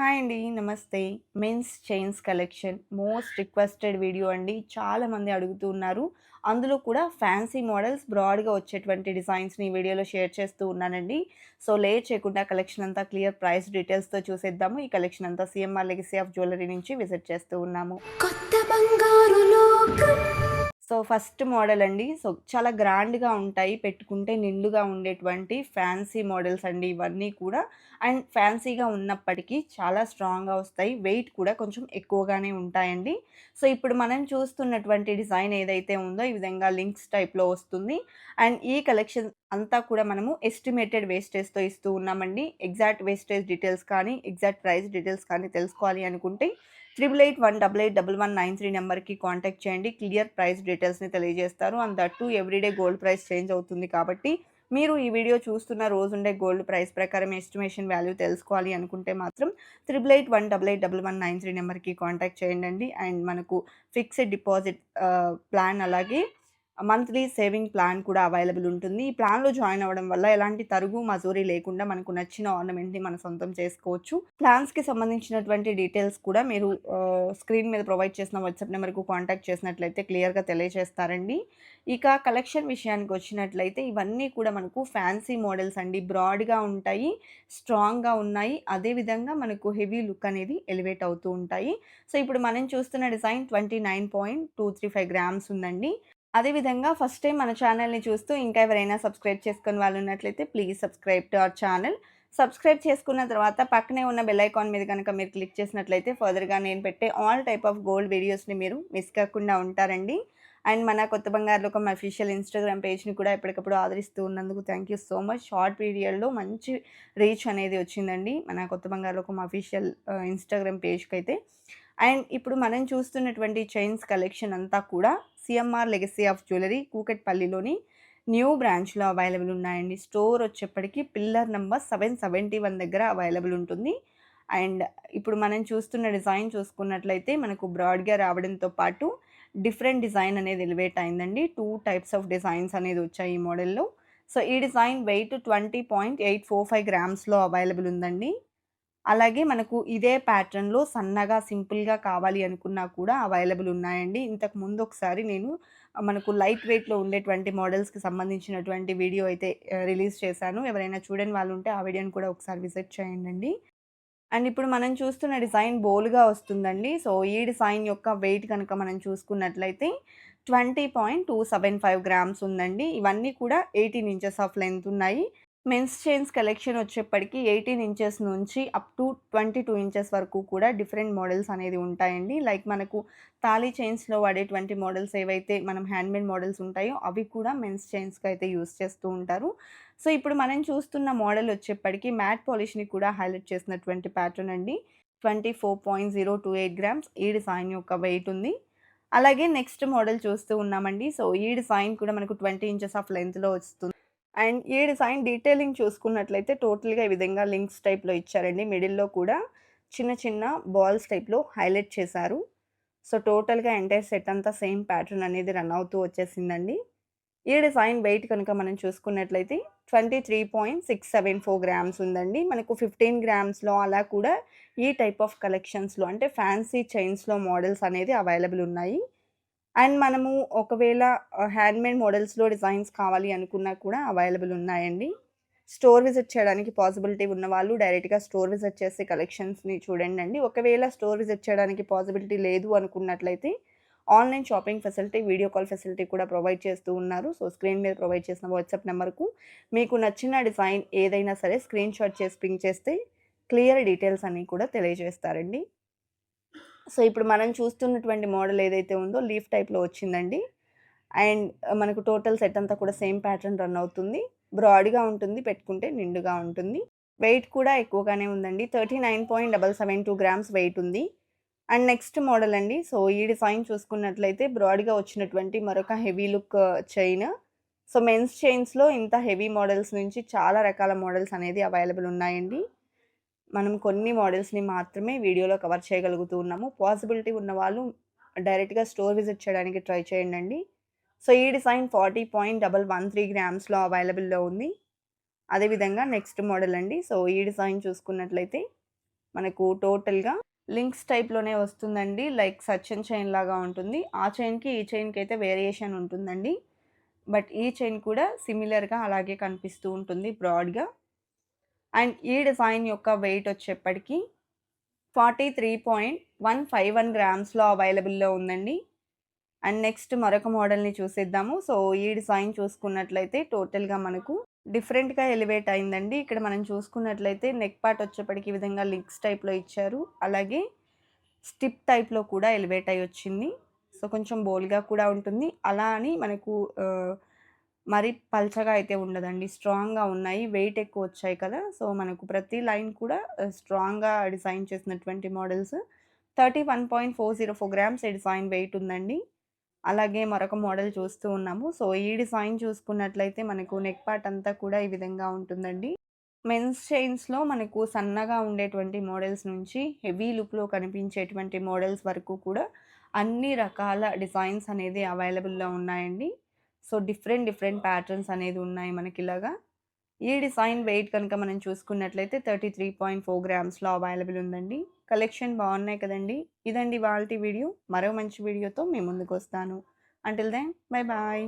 Hi అండి namaste. Mens chains collection most requested video అండి. చాలామంది అడుగుతూ ఉన్నారు. అందులో కూడా ఫ్యాన్సీ మోడల్స్ బ్రాడ్గా వచ్చేటువంటి డిజైన్స్ని ఈ వీడియోలో షేర్ చేస్తూ ఉన్నానండి. సో లేట్ చేయకుండా కలెక్షన్ అంతా క్లియర్ ప్రైస్ డీటెయిల్స్తో చూసేద్దాము. ఈ కలెక్షన్ అంతా సిఎంఆర్ లెగసీ ఆఫ్ జ్యువెలరీ నుంచి విజిట్ చేస్తూ ఉన్నాము. కొత్త బంగారు లోకం. సో ఫస్ట్ మోడల్ అండి. సో చాలా గ్రాండ్గా ఉంటాయి. పెట్టుకుంటే నిండుగా ఉండేటువంటి ఫ్యాన్సీ మోడల్స్ అండి ఇవన్నీ కూడా. అండ్ ఫ్యాన్సీగా ఉన్నప్పటికీ చాలా స్ట్రాంగ్గా వస్తాయి. వెయిట్ కూడా కొంచెం ఎక్కువగానే ఉంటాయండి. సో ఇప్పుడు మనం చూస్తున్నటువంటి డిజైన్ ఏదైతే ఉందో ఈ విధంగా లింక్స్ టైప్లో వస్తుంది. అండ్ ఈ కలెక్షన్ అంతా కూడా మనము ఎస్టిమేటెడ్ వేస్టేజ్తో ఇస్తూ ఉన్నామండి. ఎగ్జాక్ట్ వేస్టేజ్ డీటెయిల్స్ కానీ ఎగ్జాక్ట్ ప్రైస్ డీటెయిల్స్ కానీ తెలుసుకోవాలి అనుకుంటే triple eight one double eight double one nine three నెంబర్కి కాంటాక్ట్ చేయండి. క్లియర్ ప్రైస్ డీటెయిల్స్ని తెలియజేస్తారు. And that everyday gold price change అవుతుంది కాబట్టి మీరు ఈ వీడియో చూస్తున్న రోజుండే గోల్డ్ ప్రైస్ ప్రకారం ఎస్టిమేషన్ వాల్యూ తెలుసుకోవాలి అనుకుంటే మాత్రం triple eight one double eight double one nine three నెంబర్కి కాంటాక్ట్ చేయండి అండ్ మనకు ఫిక్స్డ్ డిపాజిట్ ప్లాన్ అలాగే మంత్లీ సేవింగ్ ప్లాన్ కూడా అవైలబుల్ ఉంటుంది. ఈ ప్లాన్లో జాయిన్ అవ్వడం వల్ల ఎలాంటి తరుగు మజూరీ లేకుండా మనకు నచ్చిన ఆర్నమెంట్ని మనం సొంతం చేసుకోవచ్చు. ప్లాన్స్కి సంబంధించినటువంటి డీటెయిల్స్ కూడా మీరు స్క్రీన్ మీద ప్రొవైడ్ చేసిన వాట్సాప్ నెంబర్కు కాంటాక్ట్ చేసినట్లయితే క్లియర్గా తెలియజేస్తారండి. ఇక కలెక్షన్ విషయానికి వచ్చినట్లయితే ఇవన్నీ కూడా మనకు ఫ్యాన్సీ మోడల్స్ అండి. బ్రాడ్గా ఉంటాయి స్ట్రాంగ్గా ఉన్నాయి. అదేవిధంగా మనకు హెవీ లుక్ అనేది ఎలివేట్ అవుతూ ఉంటాయి. సో ఇప్పుడు మనం చూస్తున్న design twenty nine point two three five grams ఉందండి. అదేవిధంగా ఫస్ట్ టైం మన ఛానల్ని చూస్తూ ఇంకా ఎవరైనా సబ్స్క్రైబ్ చేసుకుని వాళ్ళు ఉన్నట్లయితే please subscribe to our channel. Subscribe చేసుకున్న తర్వాత పక్కనే ఉన్న బెల్ ఐకాన్ మీద కనుక మీరు క్లిక్ చేసినట్లయితే ఫర్దర్గా నేను పెట్టే ఆల్ టైప్ ఆఫ్ గోల్డ్ వీడియోస్ని మీరు మిస్ కాకుండా ఉంటారండి. అండ్ మన కొత్త బంగారు లోకం అఫీషియల్ ఇన్స్టాగ్రామ్ పేజ్ని కూడా ఎప్పటికప్పుడు ఆదరిస్తూ ఉన్నందుకు thank you so much short పీరియడ్లో మంచి రీచ్ అనేది వచ్చిందండి మన కొత్త బంగారు లోకం అఫీషియల్ ఇన్స్టాగ్రామ్ పేజ్కి అయితే అండ్ ఇప్పుడు మనం చూస్తున్నటువంటి చైన్స్ కలెక్షన్ అంతా కూడా సిఎంఆర్ లెగసీ ఆఫ్ జ్యువెలరీ కూకట్పల్లిలోని న్యూ బ్రాంచ్లో అవైలబుల్ ఉన్నాయండి. స్టోర్ వచ్చేప్పటికి pillar number seven seventy one దగ్గర అవైలబుల్ ఉంటుంది. అండ్ ఇప్పుడు మనం చూస్తున్న డిజైన్ చూసుకున్నట్లయితే మనకు బ్రాడ్గా రావడంతో పాటు డిఫరెంట్ డిజైన్ అనేది ఎలివేట్ అయిందండి. టూ టైప్స్ ఆఫ్ డిజైన్స్ అనేది వచ్చాయి ఈ మోడల్లో. సో ఈ design weight twenty point eight four five గ్రామ్స్లో available ఉందండి. అలాగే మనకు ఇదే ప్యాటర్న్లో సన్నగా సింపుల్గా కావాలి అనుకున్నా కూడా అవైలబుల్ ఉన్నాయండి. ఇంతకు ముందు ఒకసారి నేను మనకు లైట్ వెయిట్లో ఉండేటువంటి మోడల్స్కి సంబంధించినటువంటి వీడియో అయితే రిలీజ్ చేశాను. ఎవరైనా చూడని వాళ్ళు ఉంటే ఆ వీడియోని కూడా ఒకసారి విజిట్ చేయండి అండ్ ఇప్పుడు మనం చూస్తున్న డిజైన్ బోల్గా వస్తుందండి. సో ఈ డిజైన్ యొక్క వెయిట్ కనుక మనం చూసుకున్నట్లయితే twenty point two seven five grams ఉందండి. ఇవన్నీ కూడా ఎయిటీన్ ఇంచెస్ ఆఫ్ లెంత్ ఉన్నాయి. మెన్స్ చైన్స్ కలెక్షన్ వచ్చేప్పటికి ఎయిటీన్ ఇంచెస్ నుంచి up to twenty two inches వరకు కూడా డిఫరెంట్ మోడల్స్ అనేది ఉంటాయండి. లైక్ మనకు తాళీ చైన్స్లో వాడేటువంటి మోడల్స్ ఏవైతే మనం హ్యాండ్మేడ్ మోడల్స్ ఉంటాయో అవి కూడా మెన్స్ చైన్స్కి అయితే యూస్ చేస్తూ ఉంటారు. సో ఇప్పుడు మనం చూస్తున్న మోడల్ వచ్చేప్పటికి మ్యాట్ పాలిష్ని కూడా హైలైట్ చేసినటువంటి ప్యాటర్న్ అండి. Twenty four point zero two eight grams ఈ డిజైన్ యొక్క వెయిట్ ఉంది. అలాగే నెక్స్ట్ మోడల్ చూస్తూ ఉన్నామండి. సో ఈ డిజైన్ కూడా మనకు ట్వంటీ ఇంచెస్ ఆఫ్ లెంత్లో వస్తుంది. అండ్ ఈ డిజైన్ డీటెయిలింగ్ చూసుకున్నట్లయితే టోటల్గా ఈ విధంగా లింక్స్ టైప్లో ఇచ్చారండి. మిడిల్లో కూడా చిన్న చిన్న బాల్స్ టైప్లో హైలైట్ చేశారు. సో టోటల్గా ఎంటైర్ సెట్ అంతా సేమ్ ప్యాటర్న్ అనేది రన్ అవుతూ వచ్చేసిందండి. ఈ డిజైన్ వెయిట్ కనుక మనం చూసుకున్నట్లయితే twenty three point six seven four grams ఉందండి. మనకు ఫిఫ్టీన్ గ్రామ్స్లో అలా కూడా ఈ టైప్ ఆఫ్ కలెక్షన్స్లో అంటే ఫ్యాన్సీ చైన్స్లో మోడల్స్ అనేది అవైలబుల్ ఉన్నాయి. అండ్ మనము ఒకవేళ హ్యాండ్మేడ్ మోడల్స్లో డిజైన్స్ కావాలి అనుకున్నా కూడా అవైలబుల్ ఉన్నాయండి. స్టోర్ విజిట్ చేయడానికి పాసిబిలిటీ ఉన్న వాళ్ళు డైరెక్ట్గా స్టోర్ విజిట్ చేసే కలెక్షన్స్ని చూడండి అండి. ఒకవేళ స్టోర్ విజిట్ చేయడానికి పాసిబిలిటీ లేదు అనుకున్నట్లయితే online shopping facility video call facility కూడా ప్రొవైడ్ చేస్తూ ఉన్నారు. సో స్క్రీన్ మీద ప్రొవైడ్ చేసిన వాట్సాప్ నెంబర్కు మీకు నచ్చిన డిజైన్ ఏదైనా సరే స్క్రీన్ షాట్ చేసి పింక్ చేస్తే క్లియర్ డీటెయిల్స్ అన్నీ కూడా తెలియజేస్తారండి. సో ఇప్పుడు మనం చూస్తున్నటువంటి మోడల్ ఏదైతే ఉందో లీఫ్ టైప్లో వచ్చిందండి. అండ్ మనకు టోటల్ సెట్ అంతా కూడా సేమ్ ప్యాటర్న్ రన్ అవుతుంది. బ్రాడ్గా ఉంటుంది పెట్టుకుంటే నిండుగా ఉంటుంది. వెయిట్ కూడా ఎక్కువగానే ఉందండి. Thirty nine point double seven two grams weight ఉంది. అండ్ నెక్స్ట్ మోడల్ అండి. సో ఈ డిజైన్ చూసుకున్నట్లయితే బ్రాడ్గా వచ్చినటువంటి మరొక heavy look chain. So mens చైన్స్లో ఇంత హెవీ మోడల్స్ నుంచి చాలా రకాల మోడల్స్ అనేది అవైలబుల్ ఉన్నాయండి. మనం కొన్ని మోడల్స్ని మాత్రమే వీడియోలో కవర్ చేయగలుగుతూ ఉన్నాము పాసిబిలిటీ ఉన్న వాళ్ళు డైరెక్ట్గా స్టోర్ విజిట్ చేయడానికి ట్రై చేయండి సో ఈ design forty point double one three గ్రామ్స్లో అవైలబుల్లో ఉంది అదేవిధంగా నెక్స్ట్ మోడల్ అండి సో ఈ డిజైన్ చూసుకున్నట్లయితే మనకు టోటల్‌గా లింక్స్ టైప్‌లోనే వస్తుందండి. లైక్ సచిన్ చైన్ లాగా ఉంటుంది. ఆ చైన్‌కి, ఈ చైన్‌కి అయితే వేరియేషన్ ఉంటుందండి. బట్ ఈ చైన్ కూడా సిమిలర్‌గా అలాగే కనిపిస్తూ ఉంటుంది బ్రాడ్‌గా. అండ్ ఈ డిజైన్ యొక్క వెయిట్ వచ్చేప్పటికి 43.151 గ్రామ్స్‌లో అవైలబుల్‌లో ఉందండి. అండ్ నెక్స్ట్ మరొక మోడల్‌ని చూసేద్దాము. సో, ఈ డిజైన్ చూసుకున్నట్లయితే టోటల్‌గా మనకు డిఫరెంట్‌గా ఎలివేట్ అయిందండి. ఇక్కడ మనం చూసుకున్నట్లయితే నెక్ పార్ట్ వచ్చేప్పటికి ఈ విధంగా లింక్స్ టైప్‌లో ఇచ్చారు. అలాగే స్టిప్ టైప్‌లో కూడా ఎలివేట్ అయ్యి వచ్చింది. సో, కొంచెం బోల్డ్‌గా కూడా ఉంటుంది. అలా అని మనకు మరి పల్చగా అయితే ఉండదండి. స్ట్రాంగ్‌గా ఉన్నాయి. వెయిట్ ఎక్కువ వచ్చాయి కదా! సో, మనకు ప్రతి లైన్ కూడా స్ట్రాంగ్‌గా డిజైన్ చేసినటువంటి మోడల్స్. 31.404 గ్రామ్స్ ఈ డిజైన్ వెయిట్ ఉందండి. అలాగే మరొక మోడల్ చూస్తూ ఉన్నాము. సో, ఈ డిజైన్ చూసుకున్నట్లయితే మనకు నెక్ పార్ట్ అంతా కూడా ఈ విధంగా ఉంటుందండి. మెన్స్ చైన్స్‌లో మనకు సన్నగా ఉండేటువంటి మోడల్స్ నుంచి హెవీ లుక్‌లో కనిపించేటువంటి మోడల్స్ వరకు కూడా అన్ని రకాల డిజైన్స్ అనేది అవైలబుల్‌లో ఉన్నాయండి. సో, డిఫరెంట్ డిఫరెంట్ ప్యాటర్న్స్ అనేది ఉన్నాయి మనకిలాగా. ఈ డిజైన్ వెయిట్ కనుక మనం చూసుకున్నట్లయితే 33.4 గ్రామ్స్‌లో అవైలబుల్ ఉందండి. కలెక్షన్ బాగున్నాయి కదండీ! ఇదండి వాళ్ళ వీడియో. మరో మంచి వీడియోతో మీ ముందుకొస్తాను. Until then bye bye.